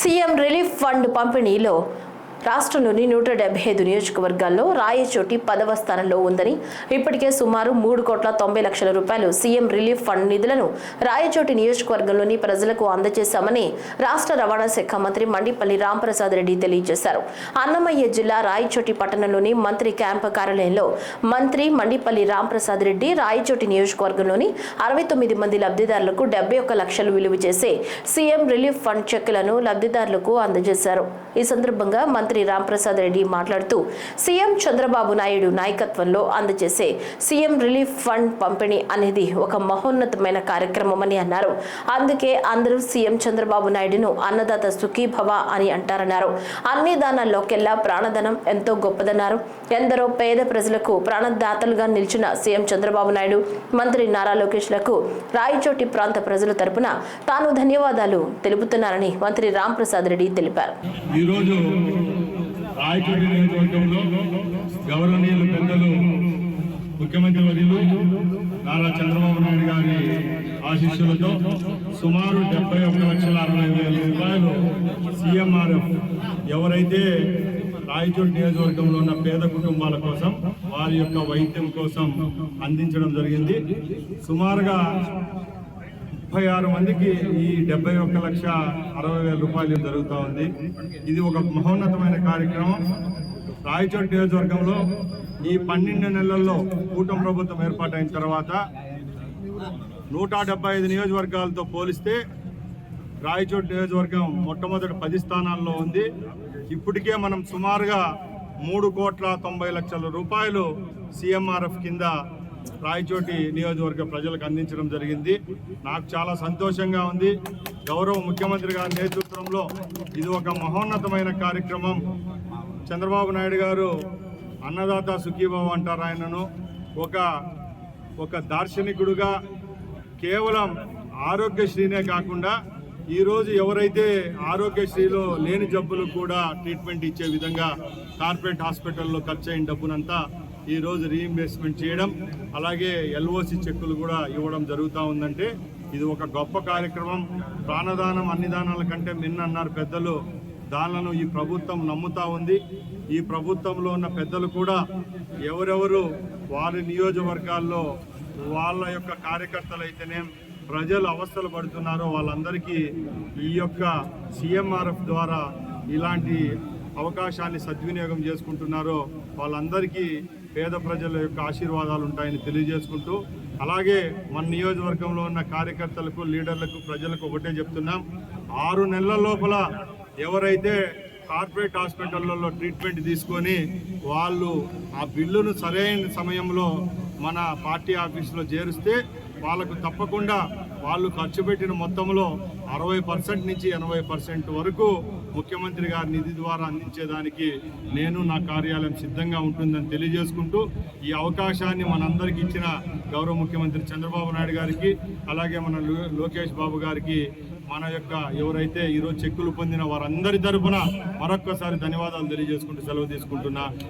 CM relief fund పంపిణీలో రాష్ట్రంలోని నూట డెబ్బై ఐదు నియోజకవర్గాల్లో రాయచోటి పదవ స్థానంలో ఉందని ఇప్పటికే సుమారు మూడు కోట్ల తొంభై లక్షల రూపాయలు సీఎం రిలీఫ్ ఫండ్ నిధులను రాయచోటి నియోజకవర్గంలోని ప్రజలకు అందజేశామని రాష్ట్ర రవాణా శాఖ మంత్రి మండిపల్లి రాంప్రసాద్ రెడ్డి తెలియజేశారు. అన్నమయ్య జిల్లా రాయచోటి పట్టణంలోని మంత్రి క్యాంపు కార్యాలయంలో మంత్రి మండిపల్లి రాంప్రసాద్ రెడ్డి రాయచోటి నియోజకవర్గంలోని అరవై తొమ్మిది మంది లబ్ధిదారులకు డెబ్బై ఒక్క లక్షలు విలువ చేసే సీఎం రిలీఫ్ ఫండ్ చెక్కులను లబ్ధిదారులకు అందజేశారు. ఈ సందర్భంగా మంత్రి రాంప్రసాద్ రెడ్డి మాట్లాడుతూ సీఎం చంద్రబాబు నాయుడు నాయకత్వంలో అందజేసే సీఎం రిలీఫ్ ఫండ్ పంపిణీ అనేది ఒక మహోన్నతమైన కార్యక్రమమని అన్నారు. అందుకే అందరూ సీఎం చంద్రబాబు నాయుడును అన్నదాత సుఖీభవ అని అంటారన్నారు. అన్ని దానాల్లోకెల్లా ప్రాణధనం ఎంతో గొప్పదన్నారు. ఎందరో పేద ప్రజలకు ప్రాణదాతలుగా నిలిచిన సీఎం చంద్రబాబు నాయుడు మంత్రి నారా లోకేష్లకు రాయచోటి ప్రాంత ప్రజల తరపున తాను ధన్యవాదాలు తెలుపుతున్నారని మంత్రి రాంప్రసాద్ రెడ్డి తెలిపారు. ఈరోజు నియోజకవర్గంలో గౌరవనీయులు పెద్దలు ముఖ్యమంత్రి వర్యులు నారా చంద్రబాబు నాయుడు గారి ఆశీస్సులతో సుమారు డెబ్బై ఒక లక్షల అరవై వేల రూపాయలు సీఎంఆర్ఎఫ్ ఎవరైతే రాయచూరు నియోజకవర్గంలో ఉన్న పేద కుటుంబాల కోసం వారి యొక్క వైద్యం కోసం అందించడం జరిగింది. సుమారుగా ముప్పై ఆరు మందికి ఈ డెబ్బై ఒక్క లక్ష అరవై వేల రూపాయలు జరుగుతూ ఉంది. ఇది ఒక మహోన్నతమైన కార్యక్రమం. రాయచోటి నియోజకవర్గంలో ఈ పన్నెండు నెలల్లో కూటమి ప్రభుత్వం ఏర్పాటైన తర్వాత నూట డెబ్బై ఐదు నియోజకవర్గాలతో పోలిస్తే రాయచోటి నియోజకవర్గం మొట్టమొదటి పది స్థానాల్లో ఉంది. ఇప్పటికే మనం సుమారుగా మూడు కోట్ల తొంభై లక్షల రూపాయలు సీఎంఆర్ఎఫ్ కింద రాయచోటి నియోజకవర్గ ప్రజలకు అందించడం జరిగింది. నాకు చాలా సంతోషంగా ఉంది. గౌరవ ముఖ్యమంత్రి గారి నేతృత్వంలో ఇది ఒక మహోన్నతమైన కార్యక్రమం. చంద్రబాబు నాయుడు గారు అన్నదాత సుఖీభావ అంటారు ఆయనను. ఒక ఒక దార్శనికుడుగా కేవలం ఆరోగ్యశ్రీనే కాకుండా ఈరోజు ఎవరైతే ఆరోగ్యశ్రీలో లేని జబ్బులు కూడా ట్రీట్మెంట్ ఇచ్చే విధంగా కార్పొరేట్ హాస్పిటల్లో ఖర్చు అయిన డబ్బునంతా ఈరోజు రీఇంబర్స్మెంట్ చేయడం అలాగే ఎల్ఓసి చెక్కులు కూడా ఇవ్వడం జరుగుతూ ఉందంటే ఇది ఒక గొప్ప కార్యక్రమం. ప్రాణదానం అన్ని దానాల కంటే మిన్న అన్నారు పెద్దలు. దానిలను ఈ ప్రభుత్వం నమ్ముతా ఉంది. ఈ ప్రభుత్వంలో ఉన్న పెద్దలు కూడా ఎవరెవరు వారి నియోజకవర్గాల్లో వాళ్ళ యొక్క కార్యకర్తలు అయితేనే ప్రజలు అవస్థలు పడుతున్నారో వాళ్ళందరికీ ఈ యొక్క సీఎంఆర్ఎఫ్ ద్వారా ఇలాంటి అవకాశాన్ని సద్వినియోగం చేసుకుంటున్నారో వాళ్ళందరికీ పేద ప్రజల యొక్క ఆశీర్వాదాలు ఉంటాయని తెలియజేసుకుంటూ అలాగే మన నియోజకవర్గంలో ఉన్న కార్యకర్తలకు లీడర్లకు ప్రజలకు ఒకటే చెప్తున్నాం. ఆరు నెలల లోపల ఎవరైతే కార్పొరేట్ హాస్పిటళ్ళలో ట్రీట్మెంట్ తీసుకొని వాళ్ళు ఆ బిల్లును సరైన సమయంలో మన పార్టీ ఆఫీసులో చేరిస్తే వాళ్ళకు తప్పకుండా వాళ్ళు ఖర్చు పెట్టిన మొత్తంలో అరవై పర్సెంట్ నుంచి ఎనభై పర్సెంట్ వరకు ముఖ్యమంత్రి గారి నిధి ద్వారా అందించేదానికి నేను నా కార్యాలయం సిద్ధంగా ఉంటుందని తెలియజేసుకుంటూ ఈ అవకాశాన్ని మనందరికీ ఇచ్చిన గౌరవ ముఖ్యమంత్రి చంద్రబాబు నాయుడు గారికి అలాగే మన లో- లోకేష్ బాబు గారికి మన యొక్క ఎవరైతే ఈరోజు చెక్కులు పొందిన వారందరి తరఫున మరొక్కసారి ధన్యవాదాలు తెలియజేసుకుంటూ సెలవు తీసుకుంటున్నా.